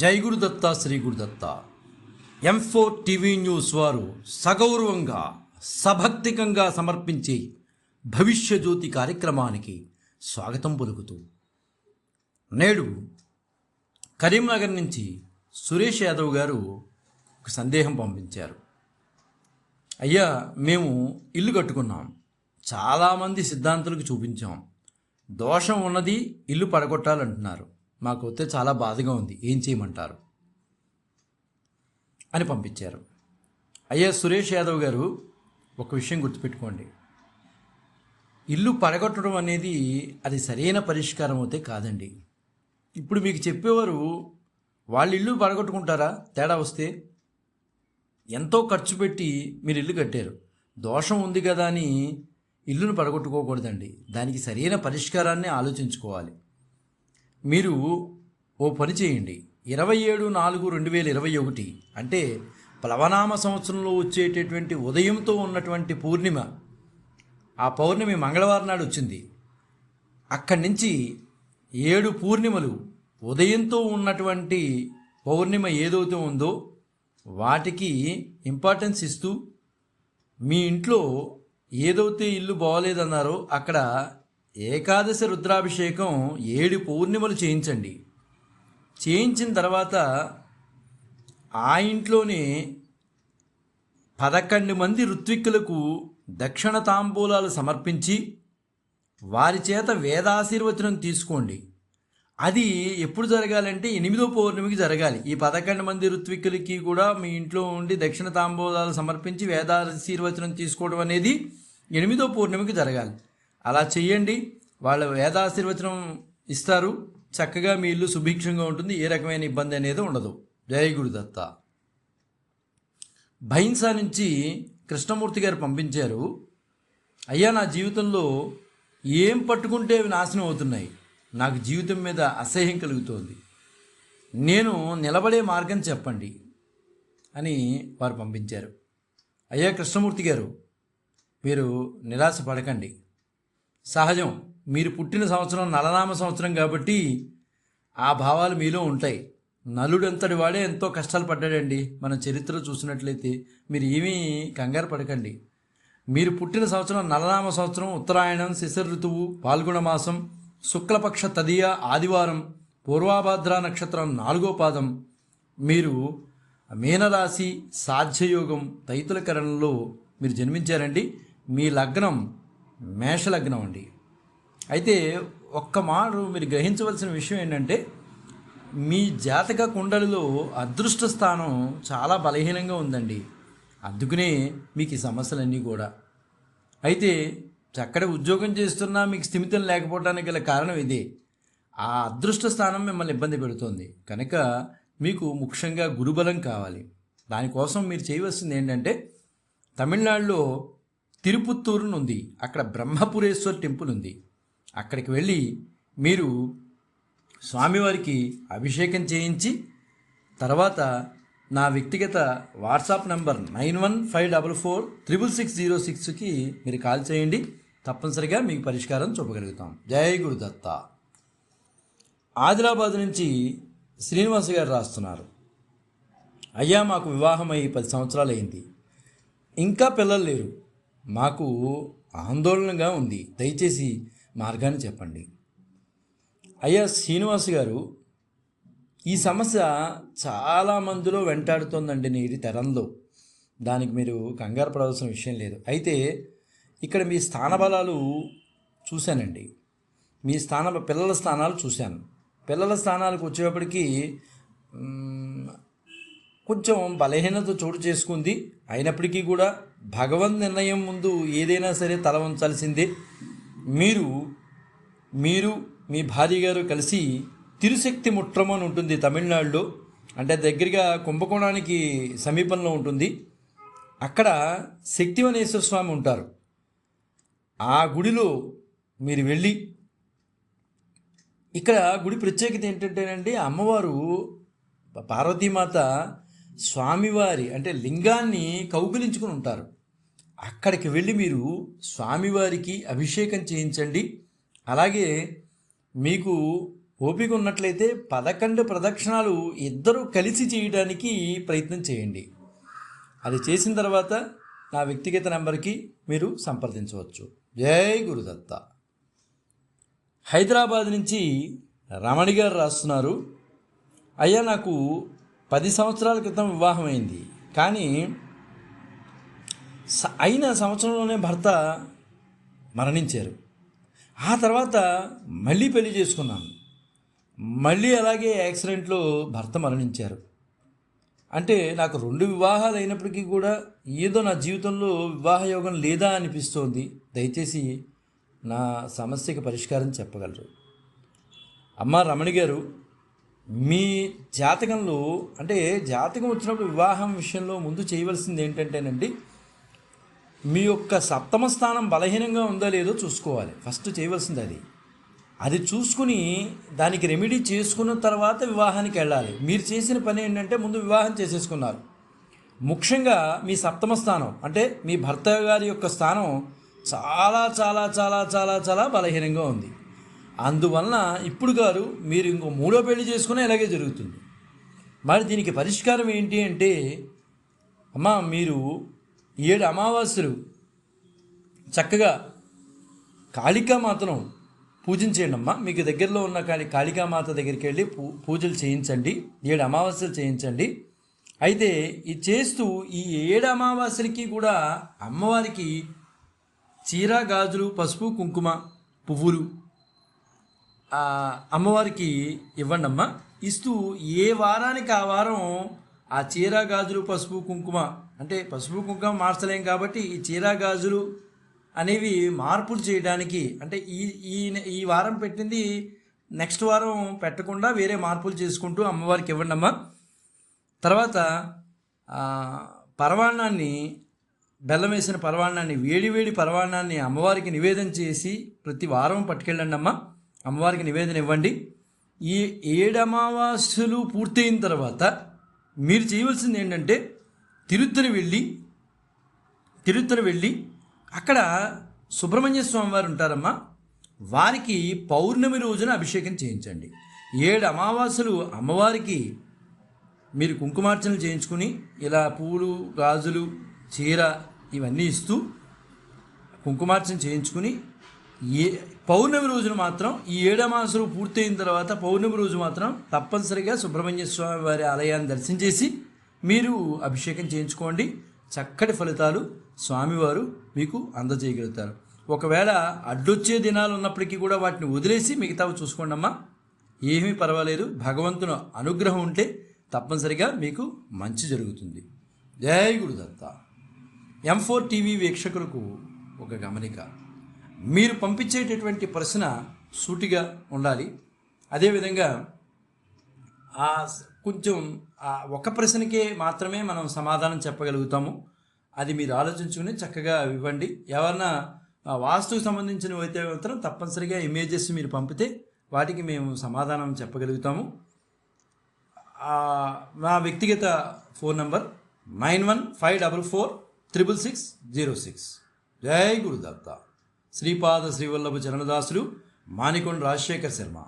జై Gurudatta Shri Gurudatta M four TV news వారు సగౌరవంగా సభక్తికంగా సమర్పించే భవిష్య జ్యోతి కార్యక్రమానికి స్వాగతం పలుకుతూ. నేడు కరీంనగర్ నుంచి సురేష్ యాదవ్ గారు ఒక సందేహం పంపించారు. అయ్యా మేము ఇల్లు కట్టుకున్నాం. చాలామంది సిద్ధాంతులకు చూపించాం. దోషం ఉన్నది ఇల్లు పడగొట్టాలంటున్నారు. మాకు వస్తే చాలా బాధగా ఉంది. ఏం చేయమంటారు? అని పంపించారు. అయ్యా సురేష్ యాదవ్ గారు ఒక విషయం గుర్తుపెట్టుకోండి. ఇల్లు పడగొట్టడం అనేది అది సరైన పరిష్కారం అయితే కాదండి. ఇప్పుడు మీకు చెప్పేవారు వాళ్ళ ఇల్లు పడగొట్టుకుంటారా? తేడా వస్తే? ఎంతో ఖర్చు పెట్టి మీరు ఇల్లు కట్టారు. దోషం ఉంది కదా అని ఇల్లును పడగొట్టుకోకూడదండి. దానికి సరైన పరిష్కారాన్ని ఆలోచించుకోవాలి. మీరు ఓ పని చేయండి. ఇరవై ఏడు నాలుగు రెండు వేల ఇరవై ఒకటి అంటే ప్లవనామ సంవత్సరంలో వచ్చేటటువంటి ఉదయంతో ఉన్నటువంటి పూర్ణిమ. ఆ పౌర్ణమి మంగళవారం నాడు వచ్చింది. అక్కడి నుంచి ఏడు పూర్ణిమలు ఉదయంతో ఉన్నటువంటి పౌర్ణిమ ఏదైతే ఉందో వాటికి ఇంపార్టెన్స్ ఇస్తూ మీ ఇంట్లో ఏదైతే ఇల్లు బాగోలేదన్నారో అక్కడ ఏకాదశి రుద్రాభిషేకం ఏడు పౌర్ణిమలు చేయించండి. చేయించిన తర్వాత ఆ ఇంట్లోనే పదకొండు మంది ఋత్విక్కులకు దక్షిణ తాంబూలాలు సమర్పించి వారి చేత వేదాశీర్వచనం తీసుకోండి. అది ఎప్పుడు జరగాలంటే ఎనిమిదో పౌర్ణమికి జరగాలి. ఈ పదకొండు మంది ఋత్విక్కులకి కూడా మీ ఇంట్లో ఉండి దక్షిణ తాంబూలాలు సమర్పించి వేదాశీర్వచనం తీసుకోవడం అనేది ఎనిమిదో పౌర్ణమికి జరగాలి. అలా చెయ్యండి. వాళ్ళ వేదాశీర్వచనం ఇస్తారు. చక్కగా మీ ఇల్లు సుభిక్షంగా ఉంటుంది. ఏ రకమైన ఇబ్బంది అనేది ఉండదు. జయ గురుదత్త. భైన్సా నుంచి కృష్ణమూర్తి గారు పంపించారు. అయ్యా నా జీవితంలో ఏం పట్టుకుంటే అవి నాశనం అవుతున్నాయి? నాకు జీవితం మీద అసహ్యం కలుగుతోంది. నేను నిలబడే మార్గం చెప్పండి అని వారు పంపించారు. అయ్యా కృష్ణమూర్తి గారు మీరు నిరాశ పడకండి సహజం. మీరు పుట్టిన సంవత్సరం నలనామ సంవత్సరం కాబట్టి ఆ భావాలు మీలో ఉంటాయి. నలుడంతటి వాడే ఎంతో కష్టాలు పడ్డాడండి. మన చరిత్ర చూసినట్లయితే మీరు ఏమీ కంగారు పడకండి. మీరు పుట్టిన సంవత్సరం నలనామ సంవత్సరం ఉత్తరాయణం శిశిర ఋతువు పాల్గొన మాసం శుక్లపక్ష తదియ ఆదివారం పూర్వాభాద్ర నక్షత్రం నాలుగో పాదం. మీరు మీనరాశి సాధ్యయోగం తైతుల కరణంలో మీరు జన్మించారండి. మీ లగ్నం మేష లగ్నం అండి. అయితే ఒక్క మాట మీరు గ్రహించవలసిన విషయం ఏంటంటే మీ జాతక కుండలిలో అదృష్ట స్థానం చాలా బలహీనంగా ఉందండి. అందుకనే మీకు ఈ సమస్యలన్నీ కూడా. అయితే చక్కటి ఉద్యోగం చేస్తున్నా మీకు స్థిమితం లేకపోవడానికి గల కారణం ఇదే. ఆ అదృష్ట స్థానం మిమ్మల్ని ఇబ్బంది పెడుతుంది. కనుక మీకు ముఖ్యంగా గురుబలం కావాలి. దానికోసం మీరు చేయవలసింది ఏంటంటే తమిళనాడులో తిరుపుత్తూరును ఉంది అక్కడ బ్రహ్మపురేశ్వర్ టెంపుల్ ఉంది అక్కడికి వెళ్ళి మీరు స్వామివారికి అభిషేకం చేయించి తర్వాత నా వ్యక్తిగత WhatsApp number nine one five double four triple six zero సిక్స్కి మీరు కాల్ చేయండి. తప్పనిసరిగా మీకు పరిష్కారం చూపగలుగుతాం. జై గురుదత్త ఆదిలాబాద్ నుంచి శ్రీనివాస్ గారు రాస్తున్నారు. అయ్యా మాకు వివాహమై పది సంవత్సరాలు అయింది ఇంకా పిల్లలు లేరు. మాకు ఆందోళనగా ఉంది. దయచేసి మార్గాన్ని చెప్పండి. అయ్యా శ్రీనివాస్ గారు ఈ సమస్య చాలామందిలో వెంటాడుతోందండి నేటి తరంలో. దానికి మీరు కంగారు పడవలసిన విషయం లేదు. అయితే ఇక్కడ మీ స్థానబలాలు చూశానండి. మీ స్థాన పిల్లల స్థానాలు చూశాను. పిల్లల స్థానాలకు వచ్చేటప్పటికీ కొంచెం బలహీనత చోటు చేసుకుంది. అయినప్పటికీ కూడా భగవన్ నిర్ణయం ముందు ఏదైనా సరే తల ఉంచాల్సిందే మీరు మీరు మీ భార్య గారు కలిసి తిరుశక్తి ముట్రం అని ఉంటుంది తమిళనాడులో. అంటే దగ్గరగా కుంభకోణానికి సమీపంలో ఉంటుంది. అక్కడ శక్తివనేశ్వర స్వామి ఉంటారు. ఆ గుడిలో మీరు వెళ్ళి ఇక్కడ గుడి ప్రత్యేకత ఏంటంటేనండి అమ్మవారు పార్వతీమాత స్వామివారి అంటే లింగాన్ని కౌగిలించుకుని ఉంటారు. అక్కడికి వెళ్ళి మీరు స్వామివారికి అభిషేకం చేయించండి. అలాగే మీకు ఓపిక ఉన్నట్లయితే పదకొండు ప్రదక్షిణాలు ఇద్దరూ కలిసి చేయడానికి ప్రయత్నం చేయండి. అది చేసిన తర్వాత నా వ్యక్తిగత నెంబర్కి మీరు సంప్రదించవచ్చు. జై గురుదత్త. హైదరాబాద్ నుంచి రమణి గారు రాస్తున్నారు. అయ్యా నాకు పది సంవత్సరాల క్రితం వివాహం అయింది కానీ స- అయిన సంవత్సరంలోనే భర్త మరణించారు. ఆ తర్వాత మళ్ళీ పెళ్ళి చేసుకున్నాను. మళ్ళీ అలాగే యాక్సిడెంట్లో భర్త మరణించారు. అంటే నాకు రెండు వివాహాలు అయినప్పటికీ కూడా ఏదో నా జీవితంలో వివాహ యోగం లేదా అనిపిస్తోంది. దయచేసి నా సమస్యకి పరిష్కారం చెప్పగలరు. అమ్మ రమణి గారు మీ జాతకంలో అంటే జాతకం వచ్చినప్పుడు వివాహం విషయంలో ముందు చేయవలసింది ఏంటంటేనండి మీ యొక్క సప్తమ స్థానం బలహీనంగా ఉందో లేదో చూసుకోవాలి. ఫస్ట్ చేయవలసింది అది. అది చూసుకుని దానికి రెమెడీ చేసుకున్న తర్వాత వివాహానికి వెళ్ళాలి. మీరు చేసిన పని ఏంటంటే ముందు వివాహం చేసేసుకున్నారు. ముఖ్యంగా మీ సప్తమ స్థానం అంటే మీ భర్త గారి యొక్క స్థానం చాలా చాలా చాలా చాలా చాలా బలహీనంగా ఉంది. అందువలన ఇప్పుడు గారు మీరు ఇంకో మూడో పెళ్ళి చేసుకునే ఇలాగే జరుగుతుంది. మరి దీనికి పరిష్కారం ఏంటి అంటే అమ్మా మీరు ఏడు అమావాస్యలు చక్కగా కాళికామాతను పూజించేయండి అమ్మా. మీకు దగ్గరలో ఉన్న కాళి కాళికామాత దగ్గరికి వెళ్ళి పూ పూజలు చేయించండి. ఏడు అమావాస్యలు చేయించండి. అయితే ఇది చేస్తూ ఈ ఏడు అమావాస్యలకి కూడా అమ్మవారికి చీర గాజులు పసుపు కుంకుమ పువ్వులు అమ్మవారికి ఇవ్వండి అమ్మ ఇస్తూ ఏ వారానికి ఆ వారం ఆ చీర గాజులు పసుపు కుంకుమ అంటే పసుపు కుంకుమ మార్చలేం కాబట్టి ఈ చీర గాజులు అనేవి మార్పులు చేయడానికి అంటే ఈ ఈ ఈ వారం పెట్టింది నెక్స్ట్ వారం పెట్టకుండా వేరే మార్పులు చేసుకుంటూ అమ్మవారికి ఇవ్వండి అమ్మ తర్వాత పరవాణాన్ని బెల్లం వేసిన పరవాన్నాన్ని వేడి వేడి పరవాన్నాన్ని అమ్మవారికి నివేదన చేసి ప్రతి వారం పట్టుకెళ్ళండి అమ్మ అమ్మవారికి నివేదన ఇవ్వండి. ఈ ఏడు అమావాస్యలు పూర్తయిన తర్వాత మీరు చేయవలసింది ఏంటంటే తిరుత్తని వెళ్ళి తిరుత్తని వెళ్ళి అక్కడ సుబ్రహ్మణ్య స్వామి వారు ఉంటారమ్మా. వారికి పౌర్ణమి రోజున అభిషేకం చేయించండి. ఏడు అమావాస్యలు అమ్మవారికి మీరు కుంకుమార్చనలు చేయించుకుని ఇలా పూలు గాజులు చీర ఇవన్నీ ఇస్తూ కుంకుమార్చన చేయించుకుని ఏ పౌర్ణమి రోజున మాత్రం ఈ ఏడమాసులు పూర్తయిన తర్వాత పౌర్ణమి రోజు మాత్రం తప్పనిసరిగా సుబ్రహ్మణ్య స్వామి వారి ఆలయాన్ని దర్శించేసి మీరు అభిషేకం చేయించుకోండి. చక్కటి ఫలితాలు స్వామివారు మీకు అందజేయగలుగుతారు. ఒకవేళ అడ్డొచ్చే దినాలు ఉన్నప్పటికీ కూడా వాటిని వదిలేసి మిగతావి చూసుకోండి అమ్మా ఏమీ పర్వాలేదు. భగవంతుని అనుగ్రహం ఉంటే తప్పనిసరిగా మీకు మంచి జరుగుతుంది. జయ గురుదత్త. ఎం ఫోర్ టీవీ వీక్షకులకు ఒక గమనిక. మీరు పంపించేటటువంటి ప్రశ్న సూటిగా ఉండాలి. అదేవిధంగా ఆ కొంచెం ఆ ఒక ప్రశ్నకే మాత్రమే మనం సమాధానం చెప్పగలుగుతాము. అది మీరు ఆలోచించుకుని చక్కగా ఇవ్వండి. ఎవరన్నా వాస్తుకు సంబంధించినవి అయితే మాత్రం తప్పనిసరిగా ఇమేజెస్ మీరు పంపితే వాటికి మేము సమాధానం చెప్పగలుగుతాము. నా వ్యక్తిగత phone number nine one five double four triple six zero six. జై గురుదత్తా. శ్రీపాద శ్రీవల్లభ చరణదాసులు మానికొండ రాజశేఖర్ శర్మ.